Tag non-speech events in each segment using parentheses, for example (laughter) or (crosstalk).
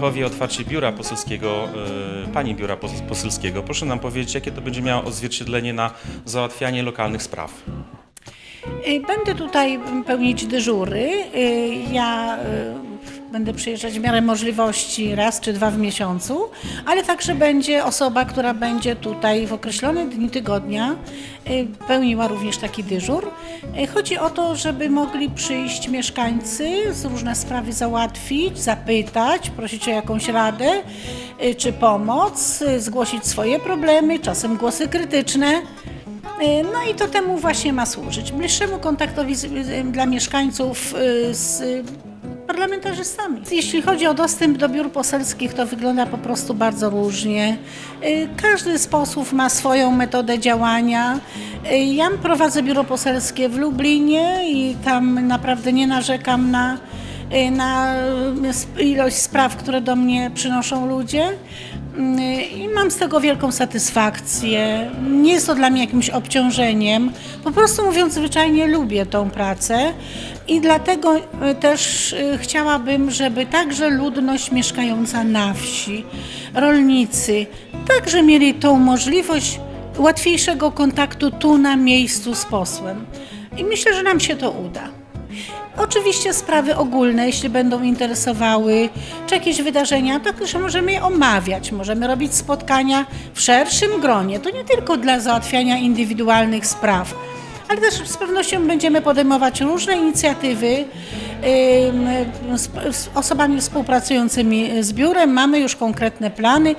Michowie otwarcie biura poselskiego, e, pani biura pos- poselskiego. Proszę nam powiedzieć, jakie to będzie miało odzwierciedlenie na załatwianie lokalnych spraw. Y, Będę tutaj pełnić dyżury. Y, Ja będę przyjeżdżać w miarę możliwości raz czy dwa w miesiącu, ale także będzie osoba, która będzie tutaj w określone dni tygodnia y, pełniła również taki dyżur. Y, Chodzi o to, żeby mogli przyjść mieszkańcy, z różne sprawy załatwić, zapytać, prosić o jakąś radę y, czy pomoc, zgłosić swoje problemy, czasem głosy krytyczne. No i to temu właśnie ma służyć. Bliższemu kontaktowi dla mieszkańców z parlamentarzystami. Jeśli chodzi o dostęp do biur poselskich, to wygląda po prostu bardzo różnie. Y, Każdy z posłów ma swoją metodę działania. Y, Ja prowadzę biuro poselskie w Lublinie i tam naprawdę nie narzekam na, y, na ilość spraw, które do mnie przynoszą ludzie. I mam z tego wielką satysfakcję. Nie jest to dla mnie jakimś obciążeniem. Po prostu mówiąc zwyczajnie, lubię tą pracę i dlatego y, też y, chciałabym, żeby także ludność mieszkająca na wsi, rolnicy, także mieli tą możliwość łatwiejszego kontaktu tu na miejscu z posłem. I myślę, że nam się to uda. Oczywiście sprawy ogólne, jeśli będą interesowały, czy jakieś wydarzenia, to też możemy je omawiać. Możemy robić spotkania w szerszym gronie. To nie tylko dla załatwiania indywidualnych spraw, ale też z pewnością będziemy podejmować różne inicjatywy z osobami współpracującymi z biurem. Mamy już konkretne plany.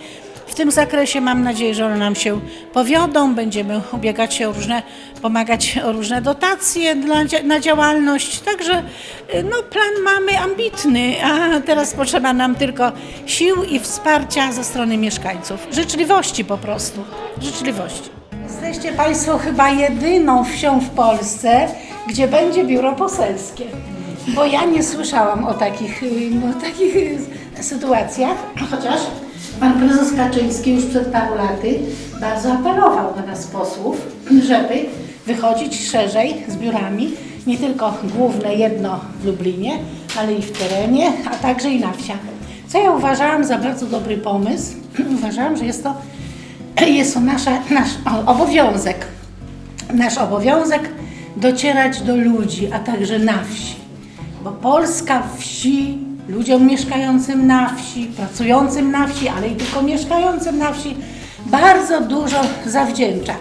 W tym zakresie mam nadzieję, że one nam się powiodą. Będziemy ubiegać się o różne, pomagać o różne dotacje dla, na działalność. Także y, no, plan mamy ambitny, a teraz potrzeba nam tylko sił i wsparcia ze strony mieszkańców. Życzliwości po prostu. Życzliwości. Jesteście Państwo chyba jedyną wsią w Polsce, gdzie będzie biuro poselskie. Bo ja nie słyszałam o takich, y, o takich y, sytuacjach, chociaż pan prezes Kaczyński już przed paru laty bardzo apelował do nas posłów, (clears throat) żeby wychodzić szerzej z biurami, nie tylko główne jedno w Lublinie, ale i w terenie, a także i na wsiach. Co ja uważałam za bardzo dobry pomysł. (clears throat) Uważałam, że jest to, (clears throat) jest to nasza, nasz obowiązek nasz obowiązek docierać do ludzi, a także na wsi. Bo Polska wsi, ludziom mieszkającym na wsi, pracującym na wsi, ale i tylko mieszkającym na wsi, bardzo dużo zawdzięcza.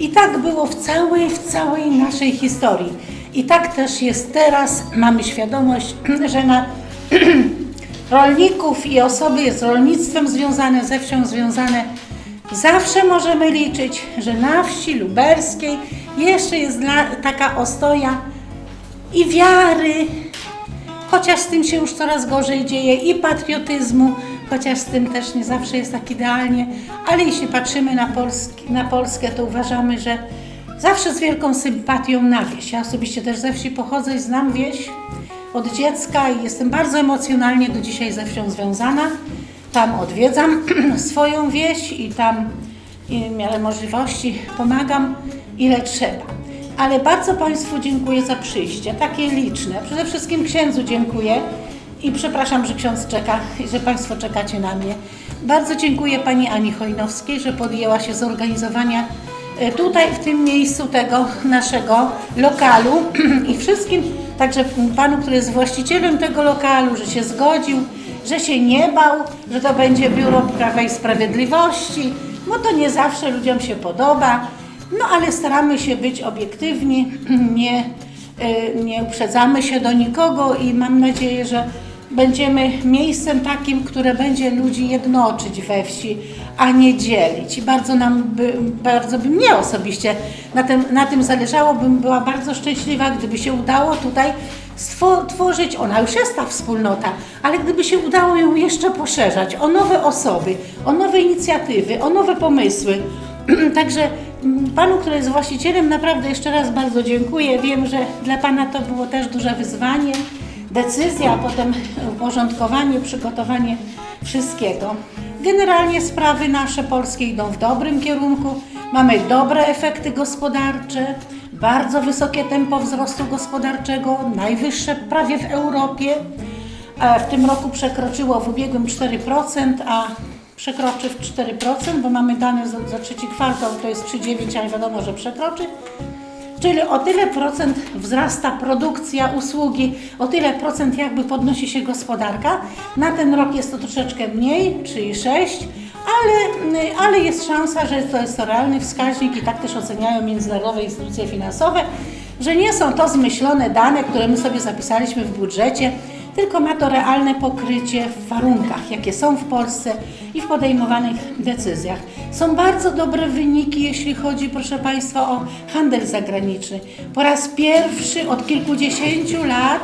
I tak było w całej, w całej naszej historii. I tak też jest teraz. Mamy świadomość, (clears throat) że na (clears throat) rolników i osoby z rolnictwem związane, ze wsią związane, zawsze możemy liczyć, że na wsi lubelskiej jeszcze jest taka ostoja i wiary, chociaż z tym się już coraz gorzej dzieje, i patriotyzmu, chociaż z tym też nie zawsze jest tak idealnie, ale jeśli patrzymy na, Polski, na Polskę, to uważamy, że zawsze z wielką sympatią na wieś. Ja osobiście też ze wsi pochodzę i znam wieś od dziecka i jestem bardzo emocjonalnie do dzisiaj ze wsią związana. Tam odwiedzam (clears throat) swoją wieś i tam w miarę możliwości pomagam ile trzeba. Ale bardzo Państwu dziękuję za przyjście, takie liczne. Przede wszystkim księdzu dziękuję i przepraszam, że ksiądz czeka i że Państwo czekacie na mnie. Bardzo dziękuję Pani Ani Chojnowskiej, że podjęła się zorganizowania e, tutaj w tym miejscu tego naszego lokalu (clears throat) i wszystkim, także Panu, który jest właścicielem tego lokalu, że się zgodził, że się nie bał, że to będzie biuro Prawa i Sprawiedliwości, bo to nie zawsze ludziom się podoba. No ale staramy się być obiektywni, (clears throat) nie, y, nie uprzedzamy się do nikogo i mam nadzieję, że będziemy miejscem takim, które będzie ludzi jednoczyć we wsi, a nie dzielić. I bardzo nam, by, bardzo by mnie osobiście na tym, na tym zależało, bym była bardzo szczęśliwa, gdyby się udało tutaj stworzyć, ona już jest ta wspólnota, ale gdyby się udało ją jeszcze poszerzać o nowe osoby, o nowe inicjatywy, o nowe pomysły. (clears throat) Także panu, który jest właścicielem, naprawdę jeszcze raz bardzo dziękuję. Wiem, że dla pana to było też duże wyzwanie, decyzja, a potem uporządkowanie, przygotowanie wszystkiego. Generalnie sprawy nasze polskie idą w dobrym kierunku. Mamy dobre efekty gospodarcze, bardzo wysokie tempo wzrostu gospodarczego, najwyższe prawie w Europie. w tym roku przekroczyło w ubiegłym 4%, a przekroczy w 4%, bo mamy dane za, za trzeci kwartał, to jest 3,9, ale wiadomo, że przekroczy. Czyli o tyle procent wzrasta produkcja, usługi, o tyle procent jakby podnosi się gospodarka. Na ten rok jest to troszeczkę mniej, 3,6, ale, ale jest szansa, że to jest to realny wskaźnik i tak też oceniają międzynarodowe instytucje finansowe, że nie są to zmyślone dane, które my sobie zapisaliśmy w budżecie, tylko ma to realne pokrycie w warunkach, jakie są w Polsce i w podejmowanych decyzjach. Są bardzo dobre wyniki, jeśli chodzi, proszę Państwa, o handel zagraniczny. Po raz pierwszy od kilkudziesięciu lat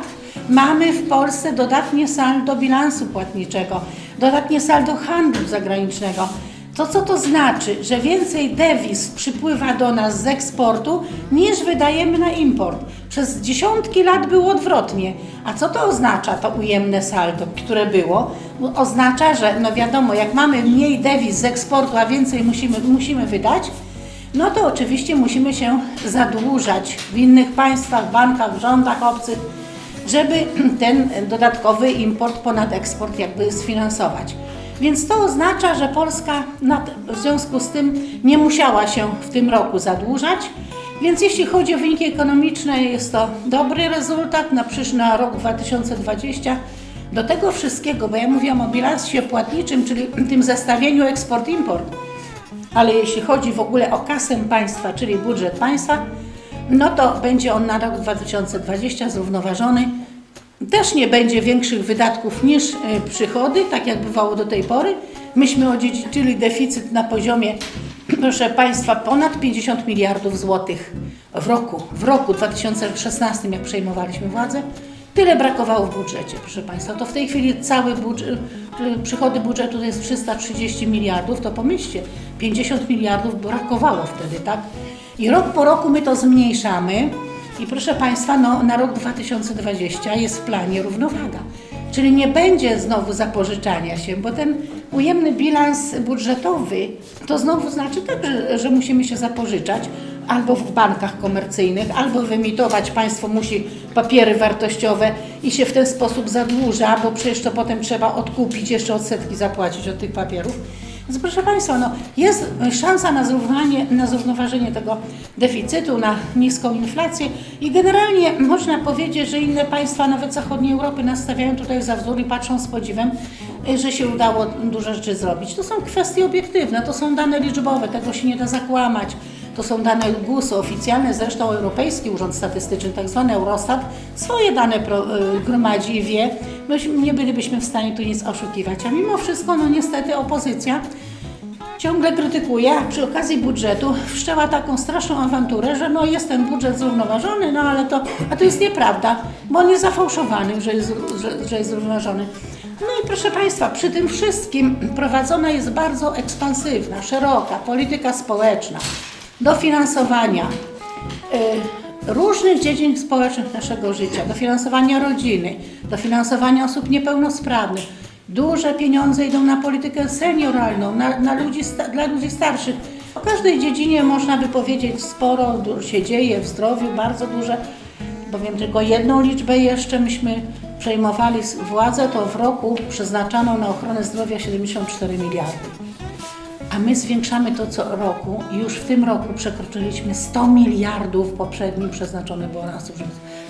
mamy w Polsce dodatnie saldo bilansu płatniczego, dodatnie saldo handlu zagranicznego. To co to znaczy? Że więcej dewiz przypływa do nas z eksportu niż wydajemy na import. Przez dziesiątki lat było odwrotnie. A co to oznacza, to ujemne saldo, które było? Oznacza, że no wiadomo, jak mamy mniej dewiz z eksportu, a więcej musimy, musimy wydać, no to oczywiście musimy się zadłużać w innych państwach, bankach, rządach obcych, żeby (clears throat) ten dodatkowy import ponad eksport jakby sfinansować. Więc to oznacza, że Polska w związku z tym nie musiała się w tym roku zadłużać. Więc jeśli chodzi o wyniki ekonomiczne, jest to dobry rezultat na przyszły na rok 2020. Do tego wszystkiego, bo ja mówiłam o bilansie płatniczym, czyli tym zestawieniu eksport-import, ale jeśli chodzi w ogóle o kasę państwa, czyli budżet państwa, no to będzie on na rok 2020 zrównoważony. Też nie będzie większych wydatków niż e, przychody, tak jak bywało do tej pory. Myśmy odziedziczyli deficyt na poziomie, proszę Państwa, ponad 50 miliardów złotych w roku, w roku 2016, jak przejmowaliśmy władzę. Tyle brakowało w budżecie, proszę Państwa. To w tej chwili cały budżet, y, przychody budżetu to jest 330 miliardów, to pomyślcie, 50 miliardów brakowało wtedy, tak? I rok po roku my to zmniejszamy i proszę Państwa, no, na rok 2020 jest w planie równowaga. Czyli nie będzie znowu zapożyczania się, bo ten ujemny bilans budżetowy to znowu znaczy tak, że, że musimy się zapożyczać albo w bankach komercyjnych, albo wyemitować, państwo musi papiery wartościowe i się w ten sposób zadłuża, bo przecież to potem trzeba odkupić, jeszcze odsetki zapłacić od tych papierów. Więc proszę Państwa, no, jest szansa na, zrównanie, na zrównoważenie tego deficytu, na niską inflację i generalnie można powiedzieć, że inne państwa, nawet zachodniej Europy, nastawiają tutaj za wzór i patrzą z podziwem, y, że się udało dużo rzeczy zrobić. To są kwestie obiektywne, to są dane liczbowe, tego się nie da zakłamać. To są dane GUS-u, oficjalne, zresztą Europejski Urząd Statystyczny, tak zwany Eurostat, swoje dane y, gromadzi i wie. Myśmy, nie bylibyśmy w stanie tu nic oszukiwać. A mimo wszystko, no niestety opozycja ciągle krytykuje, przy okazji budżetu wszczęła taką straszną awanturę, że no jest ten budżet zrównoważony, no ale to, a to jest nieprawda, bo on jest zafałszowany, że jest, że, że jest zrównoważony. No i proszę Państwa, przy tym wszystkim prowadzona jest bardzo ekspansywna, szeroka polityka społeczna, dofinansowania y, różnych dziedzin społecznych naszego życia, dofinansowania rodziny, dofinansowania osób niepełnosprawnych. Duże pieniądze idą na politykę senioralną, na, na ludzi, dla ludzi starszych. W każdej dziedzinie można by powiedzieć sporo się dzieje w zdrowiu, bardzo duże. Powiem tylko jedną liczbę jeszcze. Myśmy przejmowali władzę, to w roku przeznaczano na ochronę zdrowia 74 miliardy. A my zwiększamy to co roku już w tym roku przekroczyliśmy 100 miliardów poprzednim przeznaczone było na służbę.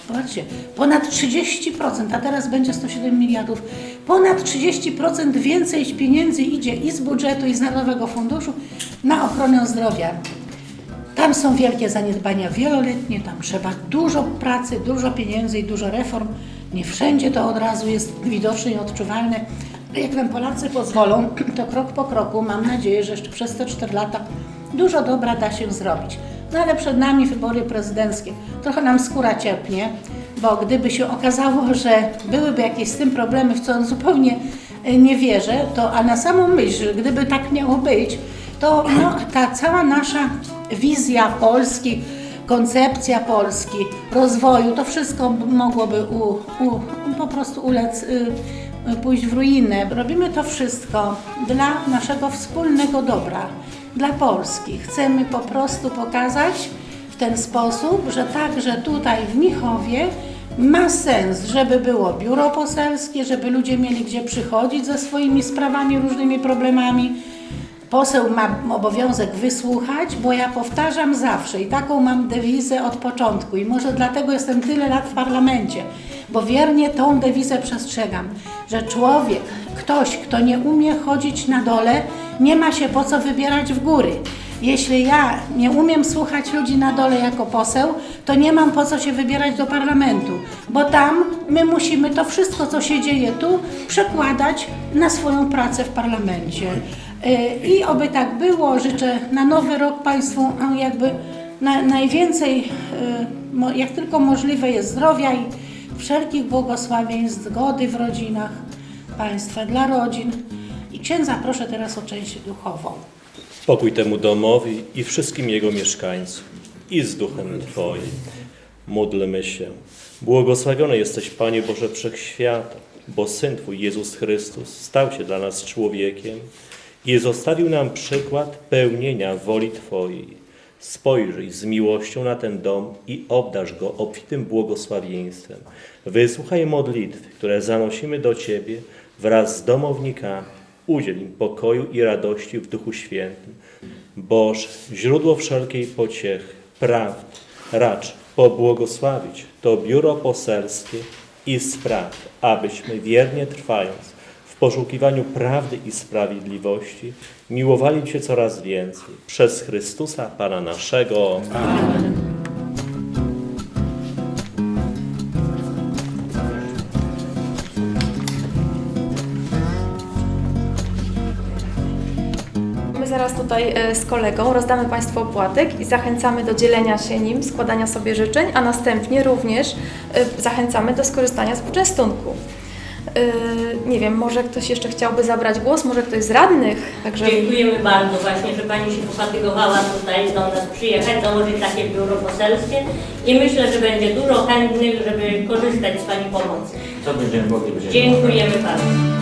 Zobaczcie, ponad 30%, a teraz będzie 107 miliardów. Ponad 30% więcej pieniędzy idzie i z budżetu, i z Narodowego Funduszu na ochronę zdrowia. Tam są wielkie zaniedbania wieloletnie, tam trzeba dużo pracy, dużo pieniędzy i dużo reform. Nie wszędzie to od razu jest widoczne i odczuwalne. Jak nam Polacy pozwolą, to krok po kroku, mam nadzieję, że jeszcze przez te 4 lata dużo dobra da się zrobić. No ale przed nami wybory prezydenckie. Trochę nam skóra cierpnie, bo gdyby się okazało, że byłyby jakieś z tym problemy, w co zupełnie e, nie wierzę, to a na samą myśl, że gdyby tak miało być, to no, ta cała nasza wizja Polski, koncepcja Polski, rozwoju, to wszystko mogłoby u, u, po prostu ulec, y, pójść w ruinę. Robimy to wszystko dla naszego wspólnego dobra, dla Polski. Chcemy po prostu pokazać w ten sposób, że także tutaj w Michowie Ma sens, żeby było biuro poselskie, żeby ludzie mieli gdzie przychodzić ze swoimi sprawami, różnymi problemami. Poseł ma obowiązek wysłuchać, bo ja powtarzam zawsze i taką mam dewizę od początku i może dlatego jestem tyle lat w parlamencie, bo wiernie tą dewizę przestrzegam, że człowiek, ktoś, kto nie umie chodzić na dole, nie ma się po co wybierać w góry. Jeśli ja nie umiem słuchać ludzi na dole jako poseł, to nie mam po co się wybierać do parlamentu, bo tam my musimy to wszystko, co się dzieje tu, przekładać na swoją pracę w parlamencie. Y, I oby tak było. Życzę na nowy rok Państwu jakby na, najwięcej, mo- jak tylko możliwe jest zdrowia i wszelkich błogosławieństw, zgody w rodzinach Państwa, dla rodzin. I księdza proszę teraz o część duchową. Pokój temu domowi i wszystkim jego mieszkańcom i z duchem Twoim. Módlmy się. Błogosławiony jesteś, Panie Boże Wszechświata, bo Syn Twój, Jezus Chrystus, stał się dla nas człowiekiem i zostawił nam przykład pełnienia woli Twojej. Spojrzyj z miłością na ten dom i obdarz go obfitym błogosławieństwem. Wysłuchaj modlitwy, które zanosimy do Ciebie wraz z domownikami. Udziel im pokoju i radości w Duchu Świętym. Boże, źródło wszelkiej pociechy, prawd, racz pobłogosławić to biuro poselskie i spraw, abyśmy wiernie trwając poszukiwaniu prawdy i sprawiedliwości, miłowali Cię coraz więcej przez Chrystusa Pana naszego. My zaraz tutaj e, z kolegą rozdamy Państwu opłatek i zachęcamy do dzielenia się nim, składania sobie życzeń, a następnie również e, zachęcamy do skorzystania z poczęstunku. E, Nie wiem, może ktoś jeszcze chciałby zabrać głos, może ktoś z radnych, także Dziękujemy bardzo właśnie, że Pani się pofatygowała tutaj do nas przyjechać, założyć takie biuro poselskie i myślę, że będzie dużo chętnych, żeby korzystać z Pani pomocy. Co będziemy mogli, Dziękujemy bardzo.